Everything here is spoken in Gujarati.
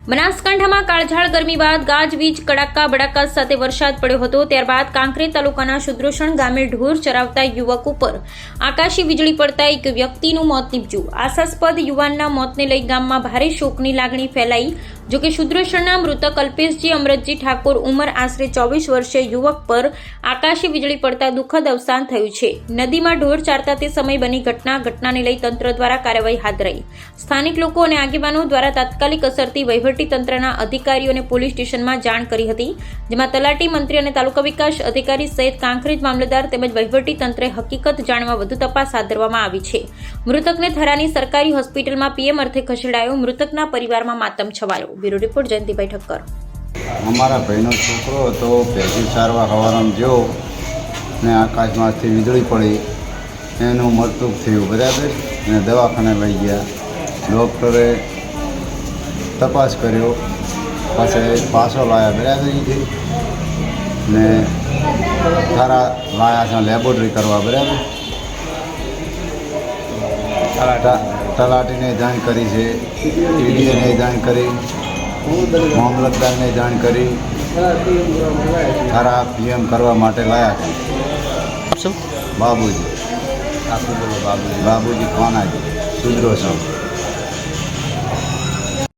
બનાસકાંઠામાં કાળઝાળ ગરમી બાદ ગાજવીજ કડાકા, બડાકા સાથે વરસાદ પડ્યો હતો. ત્યારબાદ કાંકરેજ તાલુકાના શુદ્રોષણ ગામે ઢોર ચરાવતા યુવક ઉપર આકાશી વીજળી પડતા એક વ્યક્તિનું મોત નીપજ્યું. આશાસ્પદ યુવાનના મોતને લઈ ગામમાં ભારે શોકની લાગણી ફેલાઈ. જોકે શુદ્રોષણના મૃતક અલ્પેશજી અમરતજી ઠાકોર ઉંમર આશરે ચોવીસ વર્ષે યુવક પર આકાશી વીજળી પડતા દુઃખદ અવસાન થયું છે. નદીમાં ઢોર ચારતા તે સમય બની ઘટના. ઘટનાને લઈ તંત્ર દ્વારા કાર્યવાહી હાથ ધરાઈ. સ્થાનિક લોકો અને આગેવાનો દ્વારા તાત્કાલિક અસરથી વહીવટી તંત્રના અધિકારીઓને પોલીસ સ્ટેશનમાં જાણ કરી હતી, જેમાં તલાટી મંત્રી અને તાલુકા વિકાસ અધિકારી સહિત કાંકરેજ મામલતદાર તેમજ તંત્રે હકીકત જાણવા વધુ તપાસ હાથ ધરવામાં આવી છે. મૃતકને થરાની સરકારી હોસ્પિટલમાં પીએમ અર્થે ખસેડાયો મૃતકના પરિવારમાં માતમ છવાયો. Bureau report Jayantibhai Thakkar. અમારા ભાઈનો છોકરો હતો, ભેગી સારવાર હવારમાં જેવો ને આકાશમાંથી વીજળી પડી. એનું મૃત્યુ થયું, બરાબર? અને દવાખાને લઈ ગયા. ડૉક્ટરે તપાસ કર્યો. પાસે પાછો લાયા બરાબર ને તારા લાયા છે લેબોરેટરી કરવા બરાબર. તલાટીને જાણ કરી છે ઈડીએને જાણ કરી મામલતદારને જાણ કરી. તારા પીએમ કરવા માટે લાયા બાબુજી. બાબુજી. બાબુજી કોનાજી સુધરો છું.